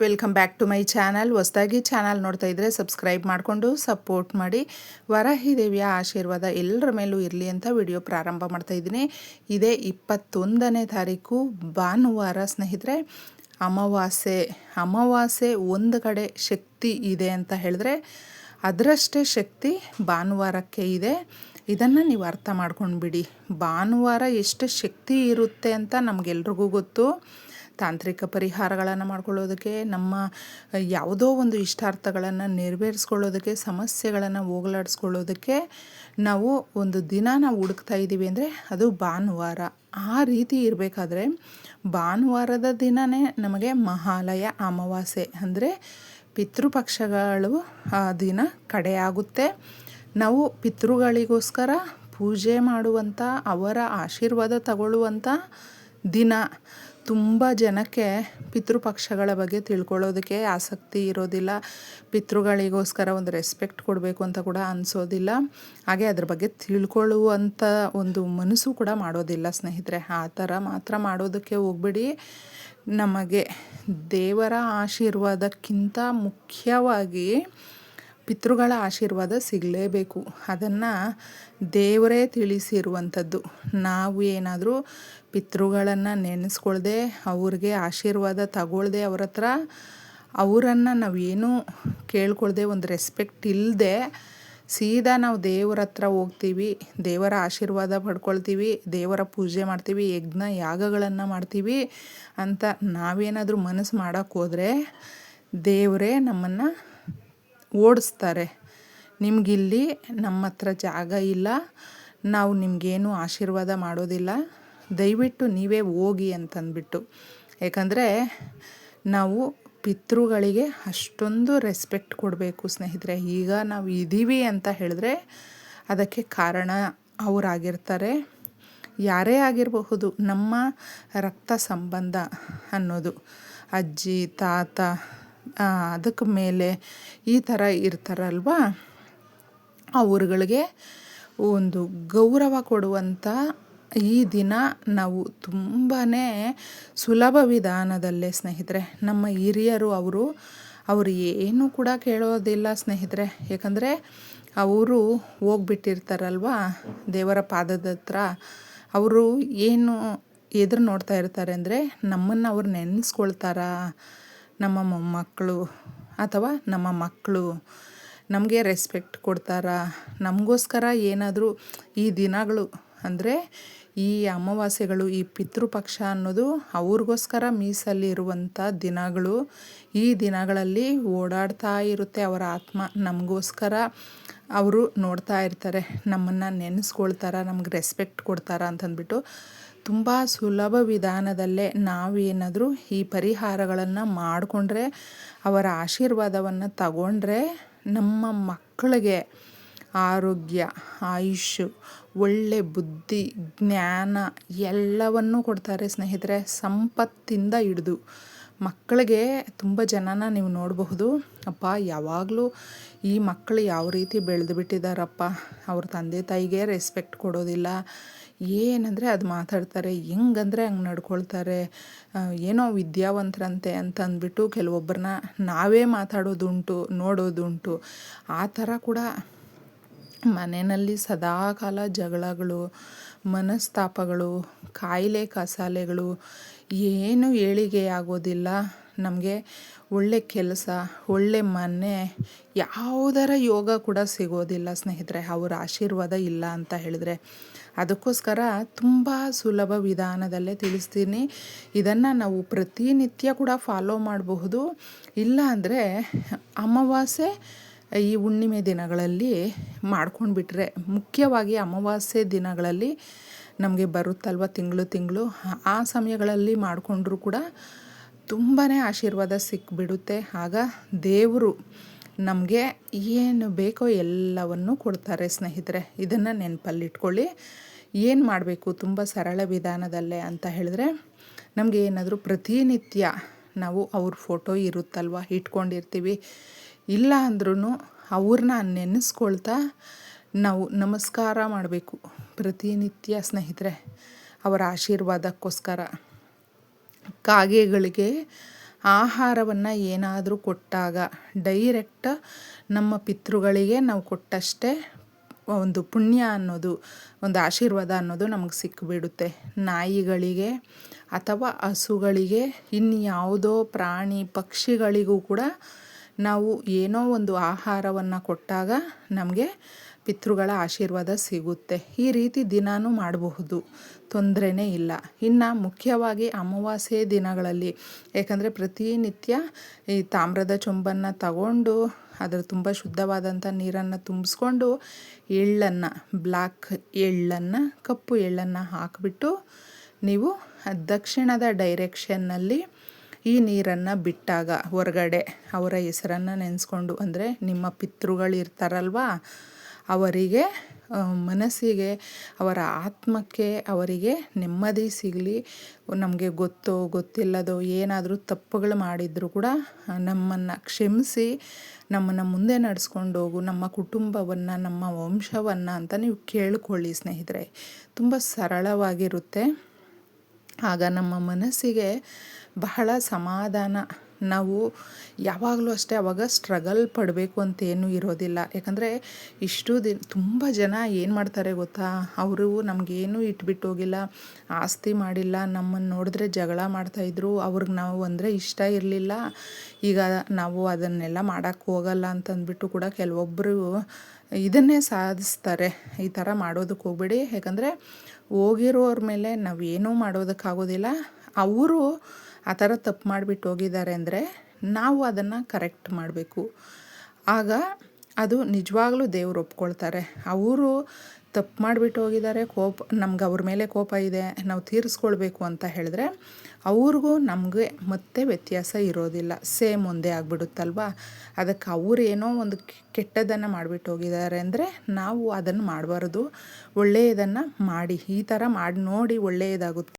Welcome back to my channel ಹೊಸದಾಗಿ channel ನೋಡ್ತಾ ಇದ್ದರೆ ಸಬ್ಸ್ಕ್ರೈಬ್ ಮಾಡಿಕೊಂಡು ಸಪೋರ್ಟ್ ಮಾಡಿ. ವರಾಹಿ ದೇವಿಯ ಆಶೀರ್ವಾದ ಎಲ್ಲರ ಮೇಲೂ ಇರಲಿ ಅಂತ ವಿಡಿಯೋ ಪ್ರಾರಂಭ ಮಾಡ್ತಾ ಇದ್ದೀನಿ. ಇದೇ ಇಪ್ಪತ್ತೊಂದನೇ ತಾರೀಕು, ಭಾನುವಾರ ಸ್ನೇಹಿತರೆ. ಅಮಾವಾಸ್ಯೆ. ಅಮಾವಾಸ್ಯೆ ಒಂದು ಕಡೆ ಶಕ್ತಿ ಇದೆ ಅಂತ ಹೇಳಿದ್ರೆ ಅದರಷ್ಟೇ ಶಕ್ತಿ ಭಾನುವಾರಕ್ಕೆ ಇದೆ. ಇದನ್ನು ನೀವು ಅರ್ಥ ಮಾಡ್ಕೊಂಡು ಬಿಡಿ ಭಾನುವಾರ ಎಷ್ಟು ಶಕ್ತಿ ಇರುತ್ತೆ ಅಂತ ನಮಗೆಲ್ರಿಗೂ ಗೊತ್ತು. ತಾಂತ್ರಿಕ ಪರಿಹಾರಗಳನ್ನು ಮಾಡ್ಕೊಳ್ಳೋದಕ್ಕೆ, ನಮ್ಮ ಯಾವುದೋ ಒಂದು ಇಷ್ಟಾರ್ಥಗಳನ್ನು ನೆರವೇರಿಸ್ಕೊಳ್ಳೋದಕ್ಕೆ, ಸಮಸ್ಯೆಗಳನ್ನು ಹೋಗಲಾಡಿಸ್ಕೊಳ್ಳೋದಕ್ಕೆ ನಾವು ಒಂದು ದಿನ ನಾವು ಹುಡುಕ್ತಾ ಇದ್ದೀವಿ ಅಂದರೆ ಅದು ಭಾನುವಾರ. ಆ ರೀತಿ ಇರಬೇಕಾದ್ರೆ ಭಾನುವಾರದ ದಿನವೇ ನಮಗೆ ಮಹಾಲಯ ಅಮಾವಾಸ್ಯೆ ಅಂದರೆ ಪಿತೃಪಕ್ಷಗಳು ಆ ದಿನ ಕಡೆಯಾಗುತ್ತೆ ನಾವು ಪಿತೃಗಳಿಗೋಸ್ಕರ ಪೂಜೆ ಮಾಡುವಂಥ ಅವರ ಆಶೀರ್ವಾದ ತಗೊಳ್ಳುವಂಥ ದಿನ. ತುಂಬ ಜನಕ್ಕೆ ಪಿತೃಪಕ್ಷಗಳ ಬಗ್ಗೆ ತಿಳ್ಕೊಳ್ಳೋದಕ್ಕೆ ಆಸಕ್ತಿ ಇರೋದಿಲ್ಲ. ಪಿತೃಗಳಿಗೋಸ್ಕರ ಒಂದು ರೆಸ್ಪೆಕ್ಟ್ ಕೊಡಬೇಕು ಅಂತ ಕೂಡ ಅನಿಸೋದಿಲ್ಲ. ಹಾಗೆ ಅದ್ರ ಬಗ್ಗೆ ತಿಳ್ಕೊಳ್ಳುವಂಥ ಒಂದು ಮನಸ್ಸು ಕೂಡ ಮಾಡೋದಿಲ್ಲ ಸ್ನೇಹಿತರೆ. ಆ ಥರ ಮಾತ್ರ ಮಾಡೋದಕ್ಕೆ ಹೋಗ್ಬಿಡಿ. ನಮಗೆ ದೇವರ ಆಶೀರ್ವಾದಕ್ಕಿಂತ ಮುಖ್ಯವಾಗಿ ಪಿತೃಗಳ ಆಶೀರ್ವಾದ ಸಿಗಲೇಬೇಕು. ಅದನ್ನು ದೇವರೇ ತಿಳಿಸಿರುವಂಥದ್ದು. ನಾವು ಏನಾದರೂ ಪಿತೃಗಳನ್ನು ನೆನೆಸ್ಕೊಳ್ದೆ, ಅವ್ರಿಗೆ ಆಶೀರ್ವಾದ ತಗೊಳ್ದೆ ಅವ್ರ ಹತ್ರ, ಅವರನ್ನು ನಾವೇನು ಕೇಳ್ಕೊಳ್ದೆ ಒಂದು ರೆಸ್ಪೆಕ್ಟ್ ಇಲ್ಲದೆ ಸೀದಾ ನಾವು ದೇವರ ಹತ್ರ ಹೋಗ್ತೀವಿ, ದೇವರ ಆಶೀರ್ವಾದ ಪಡ್ಕೊಳ್ತೀವಿ, ದೇವರ ಪೂಜೆ ಮಾಡ್ತೀವಿ, ಯಜ್ಞ ಯಾಗಗಳನ್ನು ಮಾಡ್ತೀವಿ ಅಂತ ನಾವೇನಾದರೂ ಮನಸ್ಸು ಮಾಡೋಕ್ಕೋದ್ರೆ ದೇವರೇ ನಮ್ಮನ್ನು ಓಡಿಸ್ತಾರೆ. ನಿಮಗಿಲ್ಲಿ ನಮ್ಮ ಹತ್ರ ಜಾಗ ಇಲ್ಲ, ನಾವು ನಿಮಗೇನು ಆಶೀರ್ವಾದ ಮಾಡೋದಿಲ್ಲ. ದಯವಿಟ್ಟು ನೀವೇ ಹೋಗಿ ಅಂತಂದ್ಬಿಟ್ಟು. ಯಾಕಂದರೆ ನಾವು ಪಿತೃಗಳಿಗೆ ಅಷ್ಟೊಂದು ರೆಸ್ಪೆಕ್ಟ್ ಕೊಡಬೇಕು ಸ್ನೇಹಿತರೆ. ಈಗ ನಾವು ಇದ್ದೀವಿ ಅಂತ ಹೇಳಿದ್ರೆ ಅದಕ್ಕೆ ಕಾರಣ ಅವರಾಗಿರ್ತಾರೆ. ಯಾರೇ ಆಗಿರಬಹುದು, ನಮ್ಮ ರಕ್ತ ಸಂಬಂಧ ಅನ್ನೋದು. ಅಜ್ಜಿ, ತಾತ ಅದಕ್ಕೆ ಮೇಲೆ ಈ ಥರ ಇರ್ತಾರಲ್ವ? ಅವ್ರುಗಳಿಗೆ ಒಂದು ಗೌರವ ಕೊಡುವಂಥ ಈ ದಿನ ನಾವು ತುಂಬಾ ಸುಲಭ ವಿಧಾನದಲ್ಲೇ ಸ್ನೇಹಿತರೆ, ನಮ್ಮ ಹಿರಿಯರು ಅವರು ಅವರು ಏನು ಕೂಡ ಕೇಳೋದಿಲ್ಲ ಸ್ನೇಹಿತರೆ. ಯಾಕಂದರೆ ಅವರು ಹೋಗ್ಬಿಟ್ಟಿರ್ತಾರಲ್ವ ದೇವರ ಪಾದದ ಹತ್ರ. ಅವರು ಏನು ಎದುರು ನೋಡ್ತಾ ಇರ್ತಾರೆ ಅಂದರೆ ನಮ್ಮನ್ನು ಅವ್ರು ನೆನೆಸ್ಕೊಳ್ತಾರಾ? ನಮ್ಮ ಮೊಮ್ಮಕ್ಕಳು ಅಥವಾ ನಮ್ಮ ಮಕ್ಕಳು ನಮಗೆ ರೆಸ್ಪೆಕ್ಟ್ ಕೊಡ್ತಾರಾ? ನಮಗೋಸ್ಕರ ಏನಾದರೂ ಈ ದಿನಗಳು ಅಂದರೆ ಈ ಅಮಾವಾಸ್ಯೆಗಳು ಈ ಪಿತೃಪಕ್ಷ ಅನ್ನೋದು ಅವ್ರಿಗೋಸ್ಕರ ಮೀಸಲಿರುವಂಥ ದಿನಗಳು. ಈ ದಿನಗಳಲ್ಲಿ ಓಡಾಡ್ತಾ ಇರುತ್ತೆ ಅವರ ಆತ್ಮ. ನಮಗೋಸ್ಕರ ಅವರು ನೋಡ್ತಾ ಇರ್ತಾರೆ. ನಮ್ಮನ್ನು ನೆನೆಸ್ಕೊಳ್ತಾರ, ನಮ್ಗೆ ರೆಸ್ಪೆಕ್ಟ್ ಕೊಡ್ತಾರ ಅಂತಂದ್ಬಿಟ್ಟು ತುಂಬ ಸುಲಭ ವಿಧಾನದಲ್ಲೇ ನಾವೇನಾದರೂ ಈ ಪರಿಹಾರಗಳನ್ನು ಮಾಡಿಕೊಂಡ್ರೆ, ಅವರ ಆಶೀರ್ವಾದವನ್ನು ತಗೊಂಡ್ರೆ ನಮ್ಮ ಮಕ್ಕಳಿಗೆ ಆರೋಗ್ಯ ಆಯುಷ್ ಒಳ್ಳೆ ಬುದ್ಧಿ, ಜ್ಞಾನ ಎಲ್ಲವನ್ನೂ ಕೊಡ್ತಾರೆ ಸ್ನೇಹಿತರೆ. ಸಂಪತ್ತಿಂದ ಹಿಡಿದು ಮಕ್ಕಳಿಗೆ ತುಂಬ ಜನನ ನೀವು ನೋಡಬಹುದು. ಅಪ್ಪ, ಯಾವಾಗಲೂ ಈ ಮಕ್ಕಳು ಯಾವ ರೀತಿ ಬೆಳೆದು ಬಿಟ್ಟಿದ್ದಾರಪ್ಪ? ಅವ್ರ ತಂದೆ ತಾಯಿಗೆ ರೆಸ್ಪೆಕ್ಟ್ ಕೊಡೋದಿಲ್ಲ. ಏನಂದರೆ ಅದು ಮಾತಾಡ್ತಾರೆ, ಹೆಂಗಂದರೆ ಹಂಗೆ ನಡ್ಕೊಳ್ತಾರೆ ಏನೋ ವಿದ್ಯಾವಂತರಂತೆ ಅಂತ ಅಂದ್ಬಿಟ್ಟು ಕೆಲವೊಬ್ಬರನ್ನ ನಾವೇ ಮಾತಾಡೋದುಂಟು, ನೋಡೋದುಂಟು. ಆ ಥರ ಕೂಡ ಮನೆಯಲ್ಲಿ ಸದಾಕಾಲ ಜಗಳಗಳು, ಮನಸ್ತಾಪಗಳು, ಕಾಯಿಲೆ, ಕಸಾಲೆಗಳು, ಏನು ಏಳಿಗೆ ಆಗೋದಿಲ್ಲ ನಮಗೆ ಒಳ್ಳೆ ಕೆಲಸ, ಒಳ್ಳೆ ಮನೆ, ಯಾವುದರ ಯೋಗ ಕೂಡ ಸಿಗೋದಿಲ್ಲ ಸ್ನೇಹಿತರೆ. ಅವರ ಆಶೀರ್ವಾದ ಇಲ್ಲ ಅಂತ ಹೇಳಿದ್ರೆ. ಅದಕ್ಕೋಸ್ಕರ ತುಂಬ ಸುಲಭ ವಿಧಾನದಲ್ಲೇ ತಿಳಿಸ್ತೀನಿ. ಇದನ್ನು ನಾವು ಪ್ರತಿನಿತ್ಯ ಕೂಡ ಫಾಲೋ ಮಾಡಬಹುದು. ಇಲ್ಲ ಅಂದರೆ ಅಮಾವಾಸ್ಯೆ ಈ ಹುಣ್ಣಿಮೆ ದಿನಗಳಲ್ಲಿ ಮಾಡ್ಕೊಂಡು ಬಿಟ್ಟರೆ ಮುಖ್ಯವಾಗಿ ಅಮಾವಾಸ್ಯೆ ದಿನಗಳಲ್ಲಿ ನಮಗೆ ಬರುತ್ತಲ್ವ ತಿಂಗಳು ತಿಂಗಳು. ಆ ಸಮಯಗಳಲ್ಲಿ ಮಾಡಿಕೊಂಡ್ರೂ ಕೂಡ ತುಂಬಾ ಆಶೀರ್ವಾದ ಸಿಕ್ಬಿಡುತ್ತೆ. ಆಗ ದೇವರು ನಮಗೆ ಏನು ಬೇಕೋ ಎಲ್ಲವನ್ನು ಕೊಡ್ತಾರೆ ಸ್ನೇಹಿತರೆ. ಇದನ್ನು ನೆನಪಲ್ಲಿಟ್ಕೊಳ್ಳಿ. ಏನು ಮಾಡಬೇಕು? ತುಂಬ ಸರಳ ವಿಧಾನದಲ್ಲೇ ಅಂತ ಹೇಳಿದ್ರೆ, ನಮಗೆ ಏನಾದರೂ ಪ್ರತಿನಿತ್ಯ ನಾವು ಅವ್ರ ಫೋಟೋ ಇರುತ್ತಲ್ವ? ಇಟ್ಕೊಂಡಿರ್ತೀವಿ. ಇಲ್ಲ ಅಂದ್ರೂ ಅವ್ರನ್ನ ನೆನೆಸ್ಕೊಳ್ತಾ ನಾವು ನಮಸ್ಕಾರ ಮಾಡಬೇಕು. ಪ್ರತಿನಿತ್ಯ ಸ್ನೇಹಿತರೆ, ಅವರ ಆಶೀರ್ವಾದಕ್ಕೋಸ್ಕರ. ಕಾಗೆಗಳಿಗೆ ಆಹಾರವನ್ನು ಏನಾದರೂ ಕೊಟ್ಟಾಗ ಡೈರೆಕ್ಟ್ ನಮ್ಮ ಪಿತೃಗಳಿಗೆ ನಾವು ಕೊಟ್ಟಷ್ಟೇ ಒಂದು ಪುಣ್ಯ ಅನ್ನೋದು, ಒಂದು ಆಶೀರ್ವಾದ ಅನ್ನೋದು ನಮಗೆ ಸಿಕ್ಕಿಬಿಡುತ್ತೆ ನಾಯಿಗಳಿಗೆ ಅಥವಾ ಹಸುಗಳಿಗೆ, ಇನ್ಯಾವುದೋ ಪ್ರಾಣಿ ಪಕ್ಷಿಗಳಿಗೂ ಕೂಡ ನಾವು ಏನೋ ಒಂದು ಆಹಾರವನ್ನು ಕೊಟ್ಟಾಗ ನಮಗೆ ಪಿತೃಗಳ ಆಶೀರ್ವಾದ ಸಿಗುತ್ತೆ. ಈ ರೀತಿ ದಿನಾನೂ ಮಾಡಬಹುದು. ತೊಂದರೆನೇ ಇಲ್ಲ. ಇನ್ನು ಮುಖ್ಯವಾಗಿ ಅಮಾವಾಸ್ಯೆ ದಿನಗಳಲ್ಲಿ. ಏಕೆಂದರೆ ಪ್ರತಿನಿತ್ಯ ಈ ತಾಮ್ರದ ಚೊಂಬನ್ನು ತಗೊಂಡು, ಅದರ ತುಂಬ ಶುದ್ಧವಾದಂಥ ನೀರನ್ನು ತುಂಬಿಸ್ಕೊಂಡು ಎಳ್ಳನ್ನು ಬ್ಲ್ಯಾಕ್ ಎಳ್ಳನ್ನು, ಕಪ್ಪು ಎಳ್ಳನ್ನು ಹಾಕಿಬಿಟ್ಟು ನೀವು ದಕ್ಷಿಣದ ಡೈರೆಕ್ಷನ್ನಲ್ಲಿ ಈ ನೀರನ್ನು ಬಿಟ್ಟಾಗ ಹೊರಗಡೆ ಅವರ ಹೆಸರನ್ನು ನೆನೆಸ್ಕೊಂಡು, ಅಂದರೆ ನಿಮ್ಮ ಪಿತೃಗಳಿರ್ತಾರಲ್ವ, ಅವರಿಗೆ ಮನಸ್ಸಿಗೆ, ಅವರ ಆತ್ಮಕ್ಕೆ ಅವರಿಗೆ ನೆಮ್ಮದಿ ಸಿಗಲಿ. ನಮಗೆ ಗೊತ್ತೋ, ಗೊತ್ತಿಲ್ಲದೋ ಏನಾದರೂ ತಪ್ಪುಗಳು ಮಾಡಿದರೂ ಕೂಡ ನಮ್ಮನ್ನು ಕ್ಷಮಿಸಿ, ನಮ್ಮನ್ನು ಮುಂದೆ ನಡೆಸ್ಕೊಂಡು ಹೋಗು, ನಮ್ಮ ಕುಟುಂಬವನ್ನು, ನಮ್ಮ ವಂಶವನ್ನು ಅಂತ ನೀವು ಕೇಳಿಕೊಳ್ಳಿ ಸ್ನೇಹಿತರೆ. ತುಂಬ ಸರಳವಾಗಿರುತ್ತೆ. ಆಗ ನಮ್ಮ ಮನಸ್ಸಿಗೆ ಬಹಳ ಸಮಾಧಾನ. ನಾವು ಯಾವಾಗಲೂ ಅಷ್ಟೇ ಅವಾಗ ಸ್ಟ್ರಗಲ್ ಪಡಬೇಕು ಅಂತೇನೂ ಇರೋದಿಲ್ಲ. ಯಾಕಂದರೆ ಇಷ್ಟು ದಿನ ತುಂಬ ಜನ ಏನು ಮಾಡ್ತಾರೆ ಗೊತ್ತಾ? ಅವರು ನಮಗೇನು ಇಟ್ಬಿಟ್ಟು ಹೋಗಿಲ್ಲ, ಆಸ್ತಿ ಮಾಡಿಲ್ಲ ನಮ್ಮನ್ನು ನೋಡಿದ್ರೆ ಜಗಳ ಮಾಡ್ತಾಯಿದ್ರು ಅವ್ರಿಗೆ ನಾವು ಅಂದರೆ ಇಷ್ಟ ಇರಲಿಲ್ಲ. ಈಗ ನಾವು ಅದನ್ನೆಲ್ಲ ಮಾಡೋಕ್ಕೆ ಹೋಗಲ್ಲ ಅಂತಂದ್ಬಿಟ್ಟು ಕೂಡ ಕೆಲವೊಬ್ಬರು ಇದನ್ನೇ ಸಾಧಿಸ್ತಾರೆ. ಈ ಥರ ಮಾಡೋದಕ್ಕೆ ಹೋಗ್ಬೇಡಿ. ಯಾಕಂದರೆ ಹೋಗಿರೋರ ಮೇಲೆ ನಾವು ಏನೂ ಮಾಡೋದಕ್ಕಾಗೋದಿಲ್ಲ. ಅವರು ಆ ಥರ ತಪ್ಪು ಮಾಡಿಬಿಟ್ಟು ಹೋಗಿದ್ದಾರೆ ಅಂದರೆ ನಾವು ಅದನ್ನು ಕರೆಕ್ಟ್ ಮಾಡಬೇಕು. ಆಗ ಅದು ನಿಜವಾಗ್ಲೂ ದೇವ್ರು ಒಪ್ಕೊಳ್ತಾರೆ. ಅವರು ತಪ್ಪು ಮಾಡಿಬಿಟ್ಟು ಹೋಗಿದ್ದಾರೆ, ಕೋಪ, ನಮ್ಗೆ ಅವ್ರ ಮೇಲೆ ಕೋಪ ಇದೆ, ನಾವು ತೀರಿಸ್ಕೊಳ್ಬೇಕು ಅಂತ ಹೇಳಿದ್ರೆ ಅವ್ರಿಗೂ ನಮಗೆ ಮತ್ತೆ ವ್ಯತ್ಯಾಸ ಇರೋದಿಲ್ಲ. ಸೇಮ್ ಒಂದೇ ಆಗಿಬಿಡುತ್ತಲ್ವಾ? ಅದಕ್ಕೆ ಅವ್ರು ಏನೋ ಒಂದು ಕೆಟ್ಟದನ್ನು ಮಾಡಿಬಿಟ್ಟು ಹೋಗಿದ್ದಾರೆ ಅಂದರೆ ನಾವು ಅದನ್ನು ಮಾಡಬಾರ್ದು. ಒಳ್ಳೆಯದನ್ನು ಮಾಡಿ, ಈ ಥರ ಮಾಡಿ ನೋಡಿ ಒಳ್ಳೆಯದಾಗುತ್ತೆ.